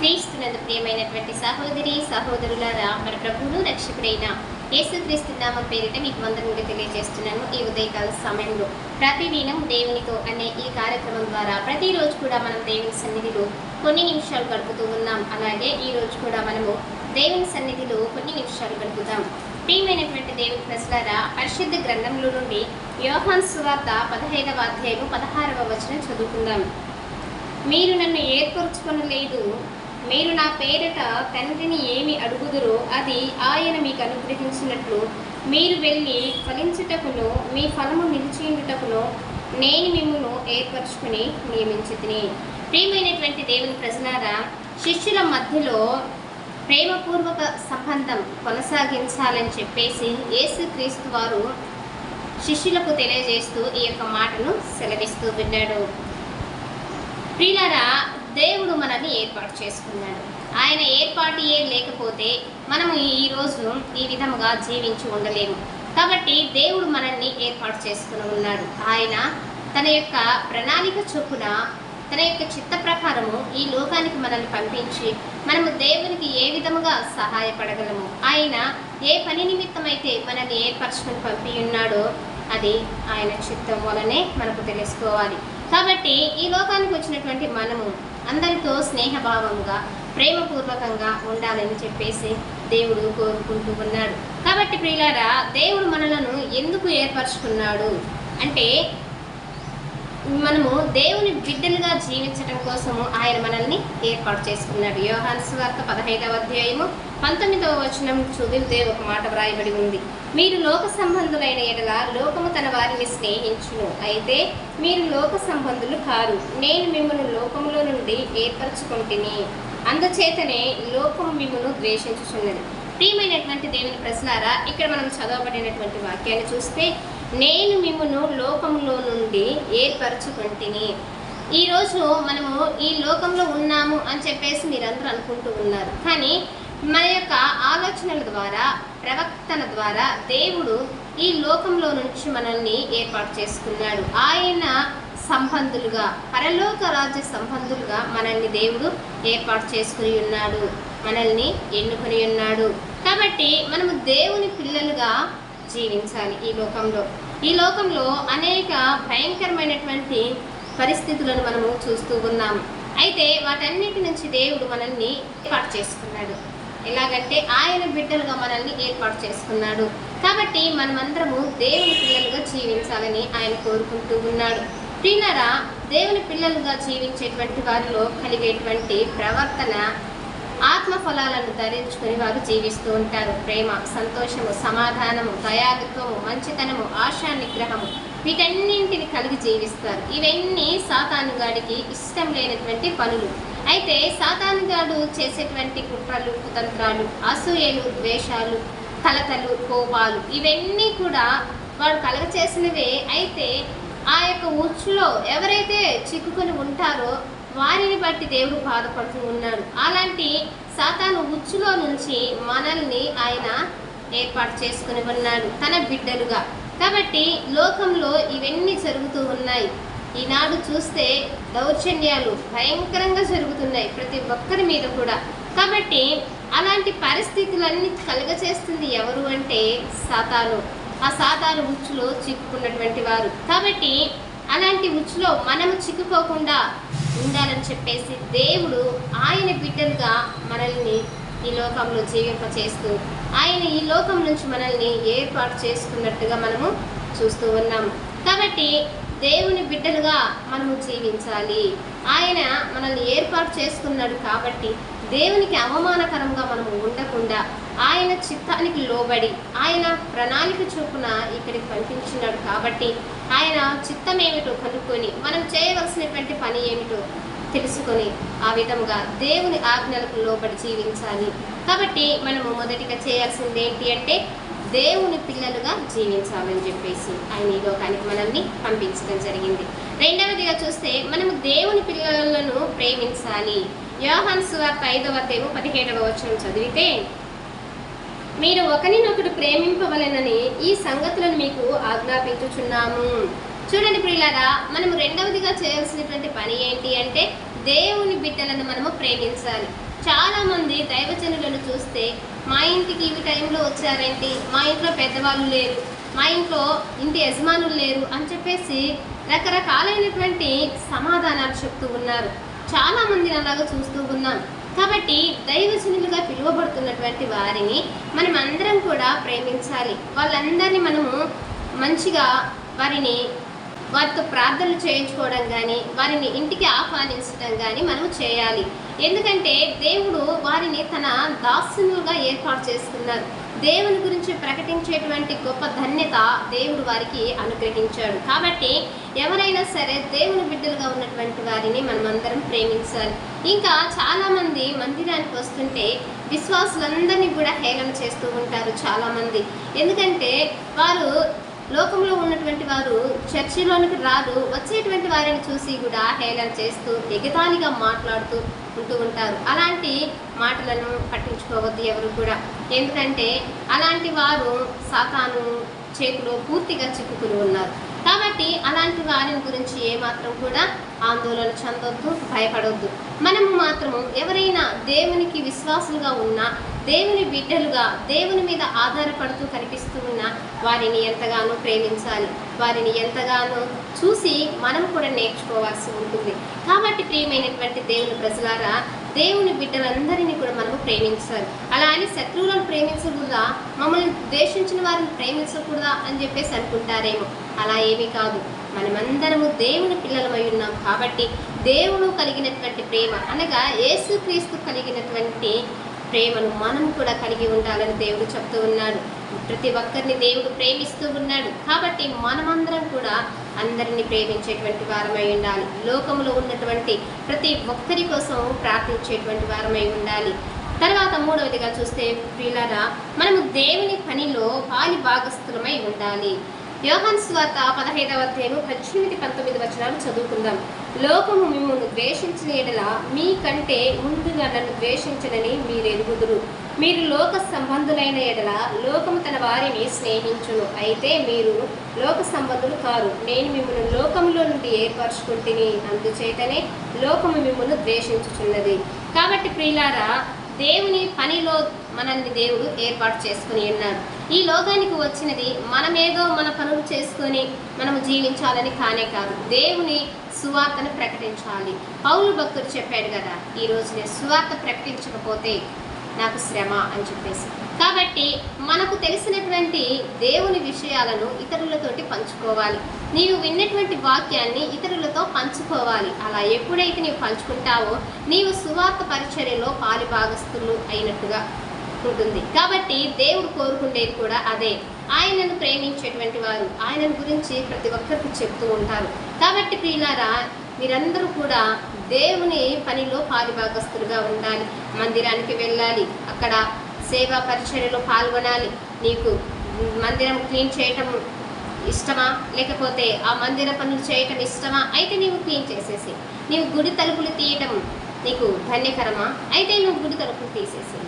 క్రీస్తునందు ప్రియమైనటువంటి సహోదరి సహోదరులారా మన ప్రభువును రక్షకుడైన యేసుక్రీస్తు నామం పేరిట మీకు వందనములు తెలియజేస్తున్నాను. ఈ ఉదయకాల సమయంలో ప్రతిదినం దేవునితో అనే ఈ కార్యక్రమం ద్వారా ప్రతిరోజు కూడా మనం దేవుని సన్నిధిలో కొన్ని నిమిషాలు గడుపుతూ ఉన్నాం. అలాగే ఈ రోజు కూడా మనము దేవుని సన్నిధిలో కొన్ని నిమిషాలు గడుపుతాం. ప్రియమైనటువంటి దేవుని ప్రజలారా పరిశుద్ధ గ్రంథంలో నుండి యోహాన్ సువార్త పదహైదవ అధ్యాయము పదహారవ వచనం చదువుకుందాం. మీరు నన్ను ఏర్పరచుకొనలేదు. మీరు నా పేరిట తండ్రిని ఏమి అడుగుదురో అది ఆయన మీకు అనుగ్రహించినట్లు. మీరు వెళ్ళి ఫలించుటకును మీ ఫలము నిలిచేయుటకును నేను మిమ్మల్ని ఏర్పరచుకుని నియమించితిని. ప్రియమైనటువంటి దేవుని ప్రజలారా శిష్యుల మధ్యలో ప్రేమపూర్వక సంబంధం కొనసాగించాలని చెప్పేసి యేసుక్రీస్తు వారు శిష్యులకు తెలియజేస్తూ ఈ యొక్క మాటను సెలవిస్తూ విన్నాడు. ప్రియులారా దేవుడు మనల్ని ఏర్పాటు చేసుకున్నాడు. ఆయన ఏర్పాటు ఏ లేకపోతే మనము ఈ రోజు ఈ విధముగా జీవించి ఉండలేము. కాబట్టి దేవుడు మనల్ని ఏర్పాటు చేసుకుని ఉన్నాడు. ఆయన తన యొక్క ప్రణాళిక చొప్పున తన యొక్క చిత్త ప్రకారము ఈ లోకానికి మనల్ని పంపించి మనము దేవునికి ఏ విధముగా సహాయపడగలము? ఆయన ఏ పని నిమిత్తమైతే మనల్ని ఏర్పరచుకొని పంపి ఉన్నాడో అది ఆయన చిత్తం వలనే మనకు తెలుసుకోవాలి. కాబట్టి ఈ లోకానికి వచ్చినటువంటి మనము అందరితో స్నేహభావంగా ప్రేమపూర్వకంగా ఉండాలని చెప్పేసి దేవుడు కోరుకుంటూ ఉన్నాడు. కాబట్టి ప్రియులారా దేవుడు మనలను ఎందుకు ఏర్పరచుకున్నాడు? అంటే మనము దేవుని బిడ్డలుగా జీవించడం కోసము ఆయన మనల్ని ఏర్పాటు చేసుకున్నాడు. యోహాన్స్ వార్త పదహైదవ అధ్యాయము పంతొమ్మిదవ వచనం చదివితే ఒక మాట వ్రాయబడి ఉంది. మీరు లోక సంబంధులైన ఎడల లోకము తన వారిని స్నేహించును. అయితే మీరు లోక సంబంధులు కారు. నేను మిమ్మల్ని లోకములో నుండి ఏర్పరచుకుంటుని. అందుచేతనే లోకము మిమ్మల్ని ద్వేషించుచున్నది. ప్రియమైనటువంటి దేవుని ప్రశ్నారా ఇక్కడ మనం చదవబడినటువంటి వాక్యాన్ని చూస్తే నేను మిమ్మను లోకంలో నుండి ఏర్పరచుకుంటుని. ఈరోజు మనము ఈ లోకంలో ఉన్నాము అని చెప్పేసి మీరందరూ అనుకుంటూ ఉన్నారు. కానీ మన యొక్క ఆలోచనల ద్వారా ప్రవక్తన ద్వారా దేవుడు ఈ లోకంలో నుంచి మనల్ని ఏర్పాటు చేసుకున్నాడు. ఆయన సంబంధులుగా పరలోక రాజ్య సంబంధులుగా మనల్ని దేవుడు ఏర్పాటు చేసుకుని ఉన్నాడు. మనల్ని ఎన్నుకొని ఉన్నాడు. కాబట్టి మనము దేవుని పిల్లలుగా జీవించాలి ఈ లోకంలో. ఈ లోకంలో అనేక భయంకరమైనటువంటి పరిస్థితులను మనము చూస్తూ ఉన్నాము. అయితే వాటన్నిటి నుంచి దేవుడు మనల్ని ఏర్పాటు చేసుకున్నాడు. ఎలాగంటే ఆయన బిడ్డలుగా మనల్ని ఏర్పాటు చేసుకున్నాడు. కాబట్టి మనమందరము దేవుని పిల్లలుగా జీవించాలని ఆయన కోరుకుంటూ ఉన్నాడు. ప్రియులరా దేవుని పిల్లలుగా జీవించేటువంటి వారిలో కలిగేటువంటి ప్రవర్తన ఆత్మ ఫలాలను ధరించుకొని వారు జీవిస్తూ ఉంటారు. ప్రేమ సంతోషము సమాధానము దయాలుత్వము మంచితనము ఆశా నిగ్రహము వీటన్నింటిని కలిగి జీవిస్తారు. ఇవన్నీ సాతానుగాడికి ఇష్టం లేనటువంటి పనులు. అయితే సాతానుగాడు చేసేటువంటి కుట్రలు కుతంత్రాలు అసూయలు ద్వేషాలు కలతలు కోపాలు ఇవన్నీ కూడా వాడు కలగ చేసినవే అయితే ఆ యొక్క ఉచ్చులో ఎవరైతే చిక్కుకొని ఉంటారో వారిని బట్టి దేవుడు బాధపడుతూ ఉన్నాడు. అలాంటి సాతాను ఉచ్చులో నుంచి మనల్ని ఆయన ఏర్పాటు చేసుకుని ఉన్నాడు తన బిడ్డలుగా. కాబట్టి లోకంలో ఇవన్నీ జరుగుతూ ఉన్నాయి. ఈనాడు చూస్తే దౌర్జన్యాలు భయంకరంగా జరుగుతున్నాయి ప్రతి ఒక్కరి మీద కూడా. కాబట్టి అలాంటి పరిస్థితులన్నీ కలుగచేస్తుంది ఎవరు అంటే సాతాను. ఆ సాతాను ఉచ్చులో చిక్కుకున్నటువంటి వారు. కాబట్టి అలాంటి ఉచ్చులో మనము చిక్కుకోకుండా ఉండాలని చెప్పేసి దేవుడు ఆయన బిడ్డలుగా మనల్ని ఈ లోకంలో జీవింపచేస్తూ ఆయన ఈ లోకం నుంచి మనల్ని ఏర్పాటు చేసుకున్నట్టుగా మనము చూస్తూ ఉన్నాము. కాబట్టి దేవుని బిడ్డలుగా మనము జీవించాలి. ఆయన మనల్ని ఏర్పాటు చేసుకున్నాడు కాబట్టి దేవునికి అవమానకరంగా మనము ఉండకుండా ఆయన చిత్తానికి లోబడి ఆయన ప్రణాళిక చొప్పున ఇక్కడికి పంపించినాడు కాబట్టి ఆయన చిత్తం ఏమిటో కనుక్కొని మనం చేయవలసినటువంటి పని ఏమిటో తెలుసుకొని ఆ విధంగా దేవుని ఆజ్ఞలకు లోబడి జీవించాలి. కాబట్టి మనము మొదటిగా చేయాల్సింది ఏంటి అంటే దేవుని పిల్లలుగా జీవించాలని చెప్పేసి ఆయన ఈ లోకానికి మనల్ని పంపించడం జరిగింది. రెండవదిగా చూస్తే మనము దేవుని పిల్లలను ప్రేమించాలి. యోహన్ సువార్త ఐదవ తేము పదిహేడవ వచనం చదివితే మీరు ఒకరినొకడు ప్రేమింపవలెనని ఈ సంగతులను మీకు ఆజ్ఞాపించుచున్నాము. చూడండి ప్రియులారా మనం రెండవదిగా చేయాల్సినటువంటి పని ఏంటి అంటే దేవుని బిడ్డలను మనము ప్రేమించాలి. చాలామంది దైవజనులను చూస్తే మా ఇంటికి ఈ టైంలో వచ్చారేంటి? మా ఇంట్లో పెద్దవాళ్ళు లేరు. మా ఇంట్లో ఇంటి యజమానులు లేరు అని చెప్పేసి రకరకాలైనటువంటి సమాధానాలు చెప్తూ ఉన్నారు. చాలామంది అలాగా చూస్తూ ఉన్నాం కాబట్టి దైవజనులుగా పిలువబడుతున్నటువంటి వారిని మనం అందరం కూడా ప్రేమించాలి. వాళ్ళందరినీ మనము మంచిగా వారిని వారితో ప్రార్థనలు చేయించుకోవడం కానీ వారిని ఇంటికి ఆహ్వానించడం కానీ మనం చేయాలి. ఎందుకంటే దేవుడు వారిని తన దాసులుగా ఏర్పాటు చేసుకున్నారు దేవుని గురించి ప్రకటించేటువంటి గొప్ప ధన్యత దేవుడు వారికి అనుగ్రహించాడు. కాబట్టి ఎవరైనా సరే దేవుని బిడ్డలుగా ఉన్నటువంటి వారిని మనం అందరం ప్రేమించాలి. ఇంకా చాలామంది మందిరానికి వస్తుంటే విశ్వాసులందరినీ కూడా హేళన చేస్తూ ఉంటారు చాలామంది. ఎందుకంటే వారు లోకంలో ఉన్నటువంటి వారు చర్చిలోనికి రాదు వచ్చేటువంటి వారిని చూసి కూడా హేళన చేస్తూ ఎగతాళిగా మాట్లాడుతూ ఉంటూ ఉంటారు. అలాంటి మాటలను పట్టించుకోవద్దు ఎవరు కూడా. ఎందుకంటే అలాంటి వారు సాతాను చేతిలో పూర్తిగా చిక్కుకుని ఉన్నారు. కాబట్టి అలాంటి వారిని గురించి ఏమాత్రం కూడా ఆందోళన చెందొద్దు భయపడొద్దు. మనము మాత్రము ఎవరైనా దేవునికి విశ్వాసులుగా ఉన్నా దేవుని బిడ్డలుగా దేవుని మీద ఆధారపడుతూ కనిపిస్తూ ఉన్న వారిని ఎంతగానో ప్రేమించాలి. వారిని ఎంతగానో చూసి మనం కూడా నేర్చుకోవాల్సి ఉంటుంది. కాబట్టి ప్రియమైనటువంటి దేవుని ప్రజలారా దేవుని బిడ్డలందరినీ కూడా మనము ప్రేమించాలి. అలా అని శత్రువులను ప్రేమించకూడదా? మమ్మల్ని ద్వేషించిన వారిని ప్రేమించకూడదా? అని చెప్పేసి అనుకుంటారేమో. అలా ఏమీ కాదు. మనమందరము దేవుని పిల్లలమై ఉన్నాం కాబట్టి దేవుడు కలిగినటువంటి ప్రేమ అనగా యేసుక్రీస్తు కలిగినటువంటి ప్రేమను మనం కూడా కలిగి ఉండాలని దేవుడు చెప్తూ ఉన్నాడు. ప్రతి ఒక్కరిని దేవుడు ప్రేమిస్తూ ఉన్నాడు. కాబట్టి మనమందరం కూడా అందరినీ ప్రేమించేటువంటి వారమై ఉండాలి. లోకంలో ఉన్నటువంటి ప్రతి ఒక్కరి కోసం ప్రార్థించేటువంటి వారమై ఉండాలి. తర్వాత మూడవదిగా చూస్తే ప్రియులారా మనము దేవుని పనిలో పాలి భాగస్థులమై ఉండాలి. యోహాన్ స్వార్త పదహైదవ అధ్యాయము పద్దెనిమిది పంతొమ్మిది వచనాలు చదువుకుందాం. లోకము మిమ్మల్ని ద్వేషించిన ఎడల మీకంటే ముందుగా నన్ను ద్వేషించనని మీరు మీరు లోక సంబంధులైన ఎడల లోకము తన వారిని స్నేహించును. అయితే మీరు లోక సంబంధులు కారు. నేను మిమ్మల్ని లోకంలో నుండి ఏర్పరచుకుంటుని అందుచేతనే లోకము మిమ్మల్ని ద్వేషించుచున్నది. కాబట్టి ప్రియులారా దేవుని పనిలో మనల్ని దేవుడు ఏర్పాటు చేసుకుని ఉన్నారు. ఈ లోకానికి వచ్చినది మనమేదో మన పనులు చేసుకొని మనము జీవించాలని కానే కాదు. దేవుని సువార్తను ప్రకటించాలి. పౌరు భక్తుడు చెప్పాడు కదా ఈ నేను సువార్త ప్రకటించకపోతే నాకు శ్రమ అని చెప్పేసి. కాబట్టి మనకు తెలిసినటువంటి దేవుని విషయాలను ఇతరులతోటి పంచుకోవాలి. నీవు విన్నటువంటి వాక్యాన్ని ఇతరులతో పంచుకోవాలి. అలా ఎప్పుడైతే నీవు పంచుకుంటావో నీవు సువార్త పరిచర్యలో పాలిభాగస్తులు అయినట్టుగా ఉంటుంది. కాబట్టి దేవుడు కోరుకుండేది కూడా అదే. ఆయనను ప్రేమించేటువంటి వారు ఆయన గురించి ప్రతి ఒక్కరికి చెప్తూ ఉంటారు. కాబట్టి ప్రియులారా మీరందరూ కూడా దేవుని పనిలో పాలిభాగస్తులుగా ఉండాలి. మందిరానికి వెళ్ళాలి. అక్కడ సేవా పరిచర్యలో పాల్గొనాలి. నీకు మందిరం క్లీన్ చేయటం ఇష్టమా? లేకపోతే ఆ మందిర పనులు చేయటం ఇష్టమా? అయితే నీవు క్లీన్ చేసేసి నీవు గుడి తలుపులు తీయటం నీకు ధన్యకరమా? అయితే నువ్వు గుడి తలుపులు తీసేసి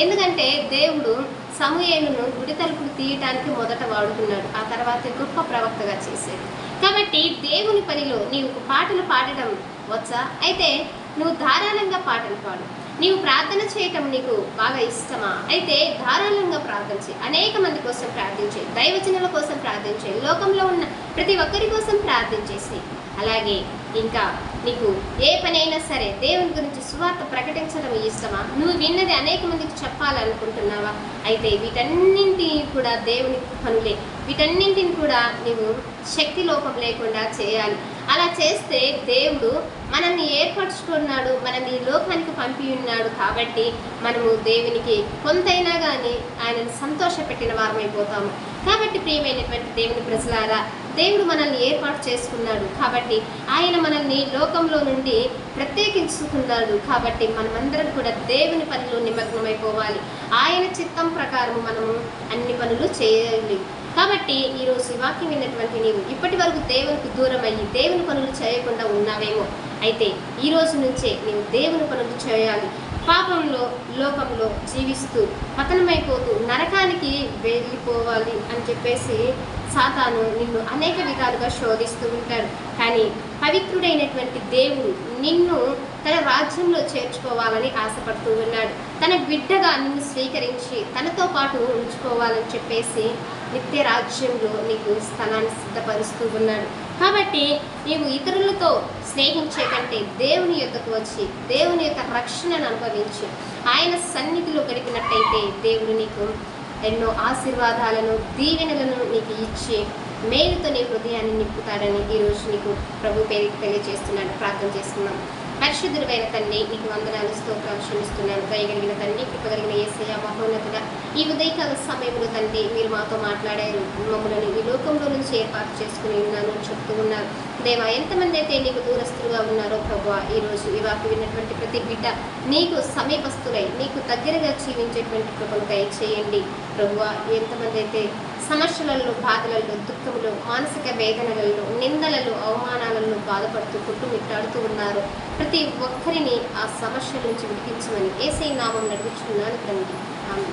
ఎందుకంటే దేవుడు సమూహేలును గుడి తలుపులు తీయటానికి మొదట వాడుకున్నాడు. ఆ తర్వాత గొప్ప ప్రవక్తగా చేశాడు. కాబట్టి దేవుని పనిలో నీవు పాటలు పాడటం వచ్చా? అయితే నువ్వు ధారాళంగా పాటలు పాడు. నీవు ప్రార్థన చేయటం నీకు బాగా ఇష్టమా? అయితే ధారాళంగా ప్రార్థన చేయి. అనేక మంది కోసం ప్రార్థించే దైవజనుల కోసం ప్రార్థించే లోకంలో ఉన్న ప్రతి ఒక్కరి కోసం ప్రార్థించేసి అలాగే ఇంకా నీకు ఏ పని అయినా సరే దేవుని గురించి సువార్త ప్రకటించడం ఇష్టమా? నువ్వు విన్నది అనేక మందికి చెప్పాలనుకుంటున్నావా? అయితే వీటన్నింటినీ కూడా దేవుని పనులే. వీటన్నింటిని కూడా నీవు శక్తి లోపం లేకుండా చేయాలి. అలా చేస్తే దేవుడు మనల్ని ఏర్పరచుకున్నాడు మనల్ని ఈ లోకానికి పంపి ఉన్నాడు కాబట్టి మనము దేవునికి కొంతైనా కానీ ఆయనను సంతోషపెట్టిన వారమైపోతాము. కాబట్టి ప్రియమైనటువంటి దేవుని ప్రజలారా దేవుడు మనల్ని ఏర్పాటు చేసుకున్నాడు కాబట్టి ఆయన మనల్ని లోకంలో నుండి ప్రత్యేకించుకున్నాడు కాబట్టి మనమందరం కూడా దేవుని పనులు నిమగ్నమైపోవాలి. ఆయన చిత్తం ప్రకారం మనము అన్ని పనులు చేయాలి. కాబట్టి ఈరోజు ఈ వాక్యం విన్నటువంటి నీవు ఇప్పటి వరకు దేవునికి దూరం అయ్యి దేవుని పనులు చేయకుండా ఉన్నావేమో. అయితే ఈ రోజు నుంచే నీవు దేవుని పనులు చేయాలి. పాపంలో లోకంలో జీవిస్తూ పతనమైపోతూ నరకానికి వెళ్ళిపోవాలి అని చెప్పేసి సాతాను నిన్ను అనేక విధాలుగా శోధిస్తూ ఉంటాడు. కానీ పవిత్రుడైనటువంటి దేవుడు నిన్ను తన రాజ్యంలో చేర్చుకోవాలని ఆశపడుతూ ఉన్నాడు. తన బిడ్డగా నిన్ను స్వీకరించి తనతో పాటు ఉంచుకోవాలని చెప్పేసి నిత్య రాజ్యంలో నీకు స్థలాన్ని సిద్ధపరుస్తూ ఉన్నాడు. కాబట్టి నీవు ఇతరులతో స్నేహించే కంటే దేవుని యొక్కకు వచ్చి దేవుని యొక్క రక్షణను అనుభవించి. ఆయన సన్నిధిలో గడిపినట్టయితే దేవుడు నీకు ఎన్నో ఆశీర్వాదాలను దీవెనలను నీకు ఇచ్చి మేలుతో నీ హృదయాన్ని నింపుతాడని ఈరోజు నీకు ప్రభు పేరు తెలియజేస్తున్నాడు. ప్రార్థన చేసుకున్నాం పరిశుద్ధుడైన తండ్రి నీకు వందనాలు స్తోత్రాలు క్షమిస్తున్నాను దయగలిగిన తండ్రి కృపగలిగిన ఏసయ మహోన్నతుడ ఈ ఉదయకాల సమయంలో తండ్రి మీరు మాతో మాట్లాడారు. మమ్మల్ని ఈ లోకంలో నుంచి ఏర్పాటు చేసుకుని ఉన్నాను చెప్తూ ఉన్నారు దేవా ఎంతమంది అయితే నీకు దూరస్తులుగా ఉన్నారో ప్రభు ఈరోజు ఈ వాకు విన్నటువంటి ప్రతి బిడ్డ నీకు సమీపస్తులై నీకు దగ్గరగా జీవించేటువంటి కృపను దయచేయండి. ప్రభు ఎంతమంది అయితే సమస్యలలో బాధలలో దుఃఖంలో మానసిక వేదనలలో నిందలలో అవమానాలలో బాధపడుతూ కుట్టుమిట్టాడుతూ ఉన్నారు ప్రతి ఒక్కరిని ఆ సమస్యల నుంచి విడిపించమని ఏసై నామం నడిపించుకున్నాను తండ్రి. ఆమె